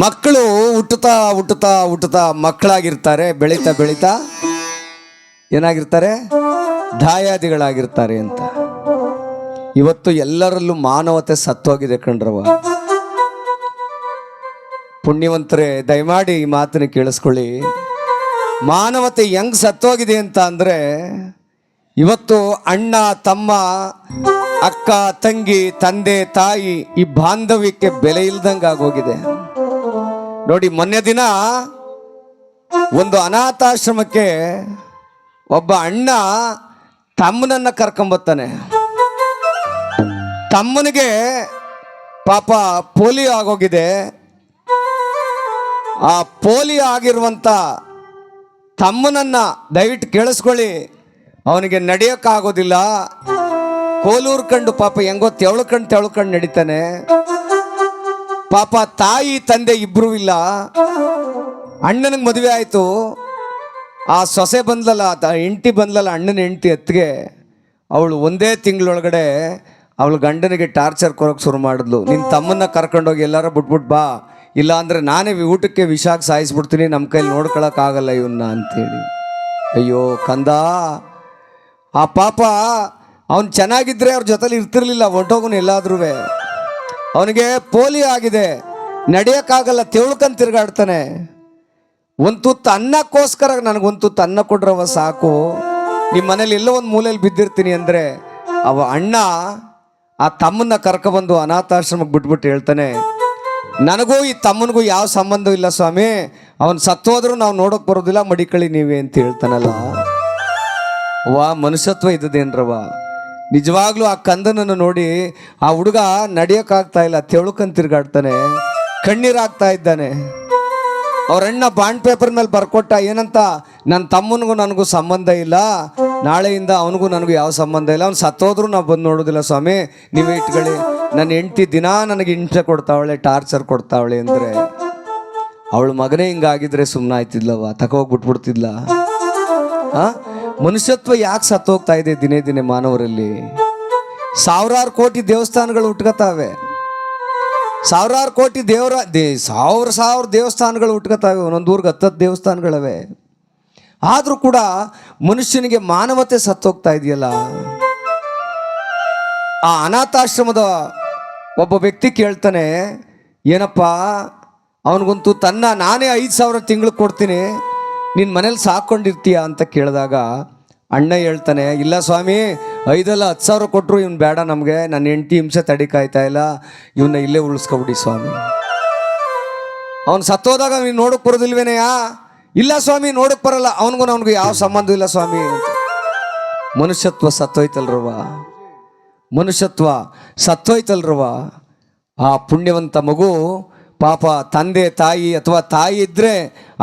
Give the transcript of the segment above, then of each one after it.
ಮಕ್ಕಳು ಹುಟ್ಟುತ್ತಾ ಹುಟ್ಟುತ್ತಾ ಹುಟ್ಟುತ್ತಾ ಮಕ್ಕಳಾಗಿರ್ತಾರೆ, ಬೆಳೀತಾ ಬೆಳೀತಾ ಏನಾಗಿರ್ತಾರೆ? ದಾಯಾದಿಗಳಾಗಿರ್ತಾರೆ ಅಂತ. ಇವತ್ತು ಎಲ್ಲರಲ್ಲೂ ಮಾನವತೆ ಸತ್ತೋಗಿದೆ ಕಣ್ರವ ಪುಣ್ಯವಂತರೇ, ದಯಮಾಡಿ ಈ ಮಾತನ್ನು ಕೇಳಿಸ್ಕೊಳ್ಳಿ. ಮಾನವತೆ ಹೆಂಗ್ ಸತ್ತೋಗಿದೆ ಅಂತ ಅಂದರೆ, ಇವತ್ತು ಅಣ್ಣ, ತಮ್ಮ, ಅಕ್ಕ, ತಂಗಿ, ತಂದೆ, ತಾಯಿ ಈ ಬಾಂಧವ್ಯಕ್ಕೆ ಬೆಲೆ ಇಲ್ದಂಗೆ ಆಗೋಗಿದೆ ನೋಡಿ, ಮೊನ್ನೆ ದಿನ ಒಂದು ಅನಾಥಾಶ್ರಮಕ್ಕೆ ಒಬ್ಬ ಅಣ್ಣ ತಮ್ಮನನ್ನ ಕರ್ಕೊಂಬತ್ತಾನೆ. ತಮ್ಮನಿಗೆ ಪಾಪ ಪೋಲಿಯೋ ಆಗೋಗಿದೆ. ಆ ಪೋಲಿಯೋ ಆಗಿರುವಂಥ ತಮ್ಮನನ್ನ ದಯವಿಟ್ಟು ಕೇಳಿಸ್ಕೊಳ್ಳಿ, ಅವನಿಗೆ ನಡೆಯೋಕ್ಕಾಗೋದಿಲ್ಲ. ಕೋಲೂರು ಕಂಡು ಪಾಪ ಹೆಂಗೋ ಎಳ್ಕಂಡು ತೆಳ್ಕಂಡು ನಡೀತಾನೆ. ಪಾಪ ತಾಯಿ ತಂದೆ ಇಬ್ಬರೂ ಇಲ್ಲ. ಅಣ್ಣನಿಗೆ ಮದುವೆ ಆಯಿತು. ಆ ಸೊಸೆ ಬಂದ್ಲಲ್ಲ ಹೆಂಡ್ತಿ ಬಂದ್ಲಲ್ಲ, ಅಣ್ಣನ ಹೆಂಡತಿ ಎತ್ತಿಗೆ ಅವಳು ಒಂದೇ ತಿಂಗಳೊಳಗಡೆ ಅವಳು ಗಂಡನಿಗೆ ಟಾರ್ಚರ್ ಕೊರೋಕೆ ಶುರು ಮಾಡಿದ್ಲು. ನಿನ್ನ ತಮ್ಮನ್ನ ಕರ್ಕೊಂಡೋಗಿ ಎಲ್ಲಾರ ಬಿಟ್ಬಿಟ್ಟು ಬಾ. ಇಲ್ಲ ಅಂದರೆ ನಾನೇ ಊಟಕ್ಕೆ ವಿಷಾಕ್ ಸಾಯಿಸ್ಬಿಡ್ತೀನಿ ನಮ್ಮ ಕೈಲಿ ನೋಡ್ಕೊಳಕ್ಕಾಗಲ್ಲ ಇವನ್ನ ಅಂತೇಳಿ. ಅಯ್ಯೋ ಕಂದ, ಆ ಪಾಪ ಅವನು ಚೆನ್ನಾಗಿದ್ರೆ ಅವ್ರ ಜೊತೆಲಿ ಇರ್ತಿರ್ಲಿಲ್ಲ ಒಟ್ಟೋಗನ್ ಎಲ್ಲಾದ್ರೂ ಅವನಿಗೆ ಪೋಲಿಯೋ ಆಗಿದೆ. ನಡೆಯೋಕ್ಕಾಗಲ್ಲ ತಿಳ್ಕೊಂಡು ತಿರುಗಾಡ್ತಾನೆ. ಒಂದು ತುತ್ತು ಅನ್ನಕ್ಕೋಸ್ಕರ ನನಗೊಂದು ತುತ್ತು ಅನ್ನ ಕೊಡ್ರವ ಸಾಕು. ನಿಮ್ಮ ಮನೇಲಿ ಎಲ್ಲೋ ಒಂದು ಮೂಲೆಯಲ್ಲಿ ಬಿದ್ದಿರ್ತೀನಿ ಅಂದರೆ ಅವ ಅಣ್ಣ ಆ ತಮ್ಮನ್ನ ಕರ್ಕೊಬಂದು ಅನಾಥಾಶ್ರಮಕ್ಕೆ ಬಿಟ್ಬಿಟ್ಟು ಹೇಳ್ತಾನೆ, ನನಗೂ ಈ ತಮ್ಮನಿಗೂ ಯಾವ ಸಂಬಂಧ ಇಲ್ಲ ಸ್ವಾಮಿ. ಅವನು ಸತ್ತೋದ್ರೂ ನಾವು ನೋಡೋಕೆ ಬರೋದಿಲ್ಲ ಮಡಿಕಳಿ ನೀವೇ ಅಂತ ಹೇಳ್ತಾನಲ್ಲ. ವಾ, ಮನುಷ್ಯತ್ವ ಇದ್ದದೇನ್ರವ. ನಿಜವಾಗ್ಲೂ ಆ ಕಂದನನ್ನು ನೋಡಿ ಆ ಹುಡುಗ ನಡೆಯೋಕ್ಕಾಗ್ತಾ ಇಲ್ಲ ತೆಳುಕಂತ ತಿರುಗಾಡ್ತಾನೆ, ಕಣ್ಣೀರಾಗ್ತಾ ಇದ್ದಾನೆ. ಅವ್ರ ಅಣ್ಣ ಬಾಂಡ್ ಪೇಪರ್ ಮೇಲೆ ಬರ್ಕೊಟ್ಟ ಏನಂತ ನನ್ನ ತಮ್ಮನಿಗೂ ನನಗೂ ಸಂಬಂಧ ಇಲ್ಲ, ನಾಳೆಯಿಂದ ಅವನಿಗೂ ನನಗೂ ಯಾವ ಸಂಬಂಧ ಇಲ್ಲ, ಅವ್ನು ಸತ್ತೋದ್ರು ನಾವು ಬಂದು ನೋಡೋದಿಲ್ಲ ಸ್ವಾಮಿ, ನೀವೇ ಇಟ್ಕೊಳ್ಳಿ. ನನ್ನ ಹೆಂಡ್ತಿ ದಿನಾ ನನಗೆ ಹಿಂಸೆ ಕೊಡ್ತಾವಳೆ, ಟಾರ್ಚರ್ ಕೊಡ್ತಾವಳೆ ಅಂದರೆ, ಅವಳ ಮಗನೇ ಹಿಂಗಾಗಿದ್ರೆ ಸುಮ್ಮನೆ ಆಯ್ತಿದ್ಲವ ತಗೋಗ್ಬಿಟ್ಬಿಡ್ತಿದ್ಲ ಆ? ಮನುಷ್ಯತ್ವ ಯಾಕೆ ಸತ್ತೋಗ್ತಾ ಇದೆ ದಿನೇ ದಿನೇ ಮಾನವರಲ್ಲಿ? ಸಾವಿರಾರು ಕೋಟಿ ದೇವಸ್ಥಾನಗಳು ಉಟ್ಕೋತಾವೆ. ಸಾವಿರಾರು ಕೋಟಿ ದೇವರ, ದೇ, ಸಾವಿರ ಸಾವಿರ ದೇವಸ್ಥಾನಗಳು ಹುಟ್ಕತಾವೆ ಒಂದೊಂದು ಊರಿಗೆ ಹತ್ತತ್ತು ದೇವಸ್ಥಾನಗಳವೆ. ಆದರೂ ಕೂಡ ಮನುಷ್ಯನಿಗೆ ಮಾನವತೆ ಸತ್ತೋಗ್ತಾ ಇದೆಯಲ್ಲ? ಆ ಅನಾಥಾಶ್ರಮದ ಒಬ್ಬ ವ್ಯಕ್ತಿ ಕೇಳ್ತಾನೆ, ಏನಪ್ಪ, ಅವನಿಗಂತೂ ತನ್ನ ನಾನೇ ಐದು ಸಾವಿರ ತಿಂಗಳು ಕೊಡ್ತೀನಿ. ನಿನ್ನ ಮನೇಲಿ ಸಾಕೊಂಡಿರ್ತೀಯ ಅಂತ ಕೇಳಿದಾಗ ಅಣ್ಣ ಹೇಳ್ತಾನೆ, ಇಲ್ಲ ಸ್ವಾಮಿ, ಐದಲ್ಲ ಹತ್ತು ಸಾವಿರ ಕೊಟ್ಟರು ಇವ್ನು ಬೇಡ ನಮಗೆ ನನ್ನ ಹೆಂಡತಿ ಹಿಂಸೆ ತಡಿಕಾಯ್ತಾ ಇಲ್ಲ ಇವನ್ನ ಇಲ್ಲೇ ಉಳಿಸ್ಕೊಬಿಡಿ ಸ್ವಾಮಿ. ಅವನು ಸತ್ತೋದಾಗ ನೀನು ನೋಡಕ್ಕೆ ಬರೋದಿಲ್ವೇನೆಯಾ ಇಲ್ಲ ಸ್ವಾಮಿ ನೋಡಕ್ಕೆ ಬರಲ್ಲ, ಅವನಿಗೂ ನನಗೂ ಯಾವ ಸಂಬಂಧ ಇಲ್ಲ ಸ್ವಾಮಿ. ಮನುಷ್ಯತ್ವ ಸತ್ತೋಯ್ತಲ್ರವ ಮನುಷ್ಯತ್ವ ಸತ್ತೋಯ್ತಲ್ರವ ಆ ಪುಣ್ಯವಂತ ಮಗು ಪಾಪ ತಂದೆ ತಾಯಿ ಅಥವಾ ತಾಯಿ ಇದ್ದರೆ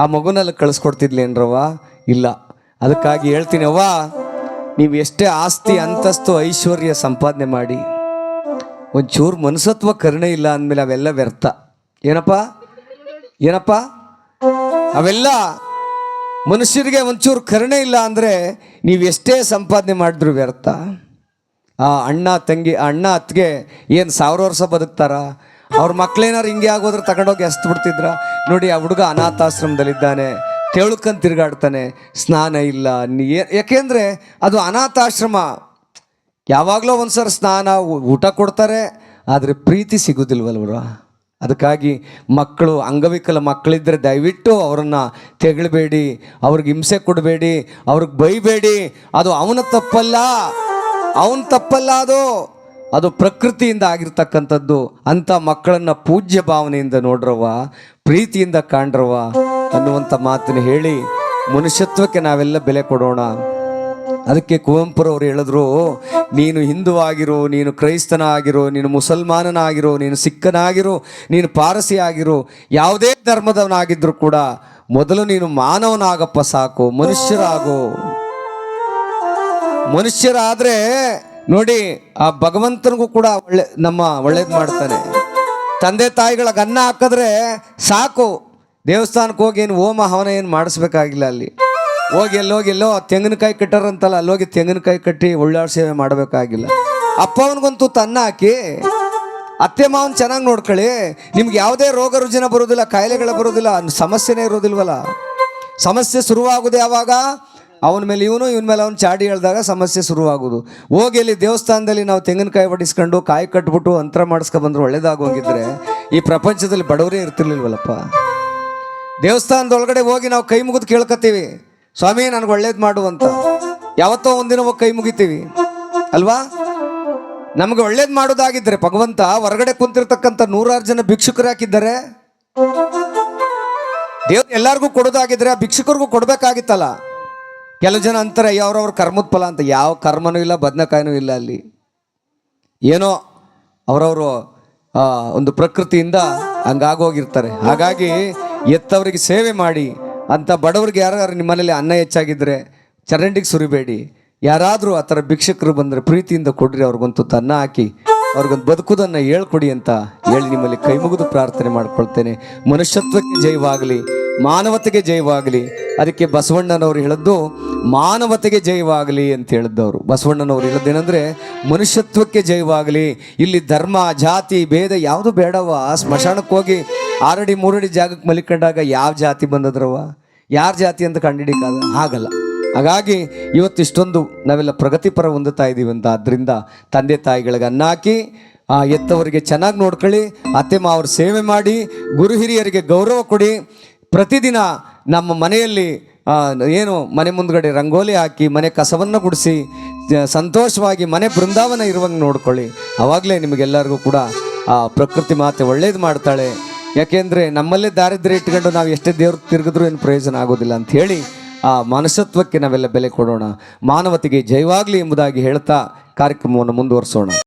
ಆ ಮಗುನಲ್ಲಿ ಕಳಿಸ್ಕೊಡ್ತಿದ್ಲೇನ್ರವ ಇಲ್ಲ. ಅದಕ್ಕಾಗಿ ಹೇಳ್ತೀನಿ ಅವ್ವ, ನೀವು ಎಷ್ಟೇ ಆಸ್ತಿ, ಅಂತಸ್ತು, ಐಶ್ವರ್ಯ ಸಂಪಾದನೆ ಮಾಡಿ, ಒಂಚೂರು ಮನಸ್ಸತ್ವ ಕರುಣೆ ಇಲ್ಲ ಅಂದಮೇಲೆ ಅವೆಲ್ಲ ವ್ಯರ್ಥ. ಏನಪ್ಪ? ಏನಪ್ಪ? ಅವೆಲ್ಲ ಮನುಷ್ಯರಿಗೆ ಒಂಚೂರು ಕರುಣೆ ಇಲ್ಲ ಅಂದರೆ ನೀವು ಎಷ್ಟೇ ಸಂಪಾದನೆ ಮಾಡಿದ್ರು ವ್ಯರ್ಥ. ಆ ಅಣ್ಣ, ತಂಗಿ, ಆ ಅಣ್ಣ ಅತ್ತಿಗೆ ಏನು ಸಾವಿರ ವರ್ಷ ಬದುಕ್ತಾರ? ಅವ್ರ ಮಕ್ಳೇನಾರು ಹಿಂಗೆ ಆಗೋದ್ರೆ ತಗೊಂಡೋಗಿ ಬಿಡ್ತಿದ್ರ? ನೋಡಿ, ಆ ಹುಡುಗ ಅನಾಥಾಶ್ರಮದಲ್ಲಿದ್ದಾನೆ. ತೆಳುಕಂತ ತಿರುಗಾಡ್ತಾನೆ, ಸ್ನಾನ ಇಲ್ಲ, ನೀ ಯಾಕೆಂದರೆ ಅದು ಅನಾಥಾಶ್ರಮ. ಯಾವಾಗಲೂ ಒಂದ್ಸರಿ ಸ್ನಾನ ಊಟ ಕೊಡ್ತಾರೆ, ಆದರೆ ಪ್ರೀತಿ ಸಿಗೋದಿಲ್ವಲ್ವರ ಅದಕ್ಕಾಗಿ ಮಕ್ಕಳು, ಅಂಗವಿಕಲ ಮಕ್ಕಳಿದ್ದರೆ ದಯವಿಟ್ಟು ಅವರನ್ನು ತೆಗಳಬೇಡಿ, ಅವ್ರಿಗೆ ಹಿಂಸೆ ಕೊಡಬೇಡಿ, ಅವ್ರಿಗೆ ಬೈಬೇಡಿ. ಅದು ಅವನ ತಪ್ಪಲ್ಲ ಅವನ ತಪ್ಪಲ್ಲ ಅದು. ಅದು ಪ್ರಕೃತಿಯಿಂದ ಆಗಿರ್ತಕ್ಕಂಥದ್ದು. ಅಂಥ ಮಕ್ಕಳನ್ನು ಪೂಜ್ಯ ಭಾವನೆಯಿಂದ ನೋಡ್ರವ ಪ್ರೀತಿಯಿಂದ ಕಾಣ್ರವ ಅನ್ನುವಂಥ ಮಾತನ್ನು ಹೇಳಿ ಮನುಷ್ಯತ್ವಕ್ಕೆ ನಾವೆಲ್ಲ ಬೆಲೆ ಕೊಡೋಣ. ಅದಕ್ಕೆ ಕುವೆಂಪುರವರು ಹೇಳಿದ್ರು, ನೀನು ಹಿಂದೂ ಆಗಿರೋ, ನೀನು ಕ್ರೈಸ್ತನ ಆಗಿರೋ ನೀನು ಮುಸಲ್ಮಾನನಾಗಿರೋ, ನೀನು ಸಿಕ್ಕನಾಗಿರೋ ನೀನು ಪಾರಸಿ ಆಗಿರೋ, ಯಾವುದೇ ಧರ್ಮದವನಾಗಿದ್ದರೂ ಕೂಡ ಮೊದಲು ನೀನು ಮಾನವನಾಗಪ್ಪ ಸಾಕು, ಮನುಷ್ಯರಾಗು. ಮನುಷ್ಯರಾದರೆ ನೋಡಿ, ಆ ಭಗವಂತನಿಗೂ ಕೂಡ ಒಳ್ಳೆ, ನಮ್ಮ ಒಳ್ಳೇದು ಮಾಡ್ತಾನೆ. ತಂದೆ ತಾಯಿಗಳ ಗನ್ನ ಹಾಕಿದ್ರೆ ಸಾಕು. ದೇವಸ್ಥಾನಕ್ಕೆ ಹೋಗಿ ಏನು ಹೋಮ ಹವನ ಏನು ಮಾಡಿಸ್ಬೇಕಾಗಿಲ್ಲ ಅಲ್ಲಿ. ಹೋಗಿ ಎಲ್ಲೋಗಿ ಎಲ್ಲೋ ತೆಂಗಿನಕಾಯಿ ಕಟ್ಟಾರಂತಲ್ಲ ಅಲ್ಲೋಗಿ ತೆಂಗಿನಕಾಯಿ ಕಟ್ಟಿ ಒಳ್ಳೆ ಸೇವೆ ಮಾಡಬೇಕಾಗಿಲ್ಲ. ಅಪ್ಪ ಅವನಿಗಂತೂ ತನ್ನ ಹಾಕಿ ಅತ್ತೆ ಮಾವನ್ ಚೆನ್ನಾಗಿ ನೋಡ್ಕೊಳ್ಳಿ, ನಿಮ್ಗೆ ಯಾವುದೇ ರೋಗ ರುಜಿನ ಬರೋದಿಲ್ಲ, ಕಾಯಿಲೆಗಳ ಬರೋದಿಲ್ಲ, ಸಮಸ್ಯೆನೇ ಇರೋದಿಲ್ವಲ್ಲ. ಸಮಸ್ಯೆ ಶುರುವಾಗೋದು ಯಾವಾಗ? ಅವನ ಮೇಲೆ ಇವನು, ಇವನ ಮೇಲೆ ಅವನು ಚಾಡಿ ಹೇಳಿದಾಗ ಸಮಸ್ಯೆ ಶುರುವಾಗೋದು. ಹೋಗಿ ಅಲ್ಲಿ ದೇವಸ್ಥಾನದಲ್ಲಿ ನಾವು ತೆಂಗಿನಕಾಯಿ ಬಡಿಸ್ಕೊಂಡು ಕಾಯಿ ಕಟ್ಬಿಟ್ಟು ಅಂತರ ಮಾಡಿಸ್ಕೊ ಬಂದ್ರೆ ಒಳ್ಳೇದಾಗೋಗಿದ್ರೆ ಈ ಪ್ರಪಂಚದಲ್ಲಿ ಬಡವರೇ ಇರ್ತಿರ್ಲಿಲ್ವಲ್ಲಪ್ಪ. ದೇವಸ್ಥಾನದೊಳಗಡೆ ಹೋಗಿ ನಾವು ಕೈ ಮುಗಿದು ಕೇಳ್ಕೊತೀವಿ ಸ್ವಾಮಿ, ನನಗೆ ಒಳ್ಳೇದು ಮಾಡು ಅಂತ. ಯಾವತ್ತೋ ಒಂದಿನ ಹೋಗಿ ಕೈ ಮುಗಿತೀವಿ, ಅಲ್ವಾ? ನಮಗೆ ಒಳ್ಳೇದು ಮಾಡೋದಾಗಿದ್ರೆ ಭಗವಂತ ಹೊರಗಡೆ ಕುಂತಿರ್ತಕ್ಕಂಥ ನೂರಾರು ಜನ ಭಿಕ್ಷುಕರು ಹಾಕಿದ್ದಾರೆ ದೇವ್ ಎಲ್ಲರಿಗೂ ಕೊಡೋದಾಗಿದ್ರೆ ಆ ಭಿಕ್ಷುಕರಿಗೂ ಕೊಡಬೇಕಾಗಿತ್ತಲ್ಲ. ಕೆಲವು ಜನ ಅಂತಾರೆ ಅವ್ರವ್ರ ಕರ್ಮದ ಫಲ ಅಂತ. ಯಾವ ಕರ್ಮನೂ ಇಲ್ಲ, ಬದನೆಕಾಯಿನೂ ಇಲ್ಲ ಅಲ್ಲಿ. ಏನೋ ಅವರವರು ಒಂದು ಪ್ರಕೃತಿಯಿಂದ ಹಂಗಾಗೋಗಿರ್ತಾರೆ ಹಾಗಾಗಿ ಎತ್ತವರಿಗೆ ಸೇವೆ ಮಾಡಿ ಅಂತ ಬಡವ್ರಿಗೆ ಯಾರು ನಿಮ್ಮ ಮನೇಲಿ ಅನ್ನ ಹೆಚ್ಚಾಗಿದ್ದರೆ ಚರಂಡಿಗೆ ಸುರಿಬೇಡಿ. ಯಾರಾದರೂ ಆ ಥರ ಭಿಕ್ಷಕರು ಬಂದರೆ ಪ್ರೀತಿಯಿಂದ ಕೊಡ್ರಿ, ಅವ್ರಿಗೊಂದು ಅನ್ನ ಹಾಕಿ, ಅವ್ರಿಗೊಂದು ಬದುಕುದನ್ನು ಹೇಳ್ಕೊಡಿ ಅಂತ ಹೇಳಿ ನಿಮ್ಮಲ್ಲಿ ಕೈ ಮುಗಿದು ಪ್ರಾರ್ಥನೆ ಮಾಡ್ಕೊಳ್ತೇನೆ. ಮನುಷ್ಯತ್ವಕ್ಕೆ ಜಯವಾಗಲಿ, ಮಾನವತೆಗೆ ಜಯವಾಗಲಿ, ಅದಕ್ಕೆ ಬಸವಣ್ಣನವರು ಹೇಳಿದ್ದು ಮಾನವತೆಗೆ ಜಯವಾಗಲಿ ಅಂತ ಹೇಳಿದ್ದವರು. ಬಸವಣ್ಣನವರು ಹೇಳಿದ್ದೇನೆಂದರೆ ಮನುಷ್ಯತ್ವಕ್ಕೆ ಜಯವಾಗಲಿ, ಇಲ್ಲಿ ಧರ್ಮ, ಜಾತಿ, ಭೇದ ಯಾವುದು ಬೇಡವ. ಸ್ಮಶಾನಕ್ಕೆ ಹೋಗಿ ಆರಡಿ ಮೂರಡಿ ಜಾಗಕ್ಕೆ ಮಲಿಕೊಂಡಾಗ ಯಾವ ಜಾತಿ ಬಂದದ್ರವ ಯಾರ ಜಾತಿ ಅಂತ ಕಂಡಿಡಿಕಾದ? ಹಾಗಲ್ಲ. ಹಾಗಾಗಿ ಇವತ್ತು ಇಷ್ಟೊಂದು ನಾವೆಲ್ಲ ಪ್ರಗತಿಪರ ಹೊಂದುತ್ತಾ ಇದ್ದೀವಿ ಅಂತ ಆದ್ದರಿಂದ ತಂದೆ ತಾಯಿಗಳಿಗೆ ಅನ್ನ ಹಾಕಿ ಎತ್ತವರಿಗೆ ಚೆನ್ನಾಗಿ ನೋಡ್ಕೊಳ್ಳಿ, ಅತ್ತೆ ಮಾವ್ರ ಸೇವೆ ಮಾಡಿ, ಗುರು ಹಿರಿಯರಿಗೆ ಗೌರವ ಕೊಡಿ. ಪ್ರತಿದಿನ ನಮ್ಮ ಮನೆಯಲ್ಲಿ ಏನು ಮನೆ ಮುಂದ್ಗಡೆ ರಂಗೋಲಿ ಹಾಕಿ, ಮನೆ ಕಸವನ್ನು ಗುಡಿಸಿ ಸಂತೋಷವಾಗಿ ಮನೆ ಬೃಂದಾವನ ಇರುವಂಗೆ ನೋಡ್ಕೊಳ್ಳಿ. ಆವಾಗಲೇ ನಿಮಗೆಲ್ಲರಿಗೂ ಕೂಡ, ಆ, ಪ್ರಕೃತಿ ಮಾತೆ ಒಳ್ಳೇದು ಮಾಡ್ತಾಳೆ. ಯಾಕೆಂದರೆ ನಮ್ಮಲ್ಲೇ ದಾರಿದ್ರ್ಯ ಇಟ್ಕೊಂಡು ನಾವು ಎಷ್ಟೇ ದೇವ್ರು ತಿರುಗಿದ್ರೂ ಏನು ಪ್ರಯೋಜನ ಆಗೋದಿಲ್ಲ ಅಂತ ಹೇಳಿ ಆ ಮನಸತ್ವಕ್ಕೆ ನಾವೆಲ್ಲ ಬೆಲೆ ಕೊಡೋಣ. ಮಾನವತೆಗೆ ಜಯವಾಗಲಿ ಎಂಬುದಾಗಿ ಹೇಳ್ತಾ ಕಾರ್ಯಕ್ರಮವನ್ನು ಮುಂದುವರಿಸೋಣ.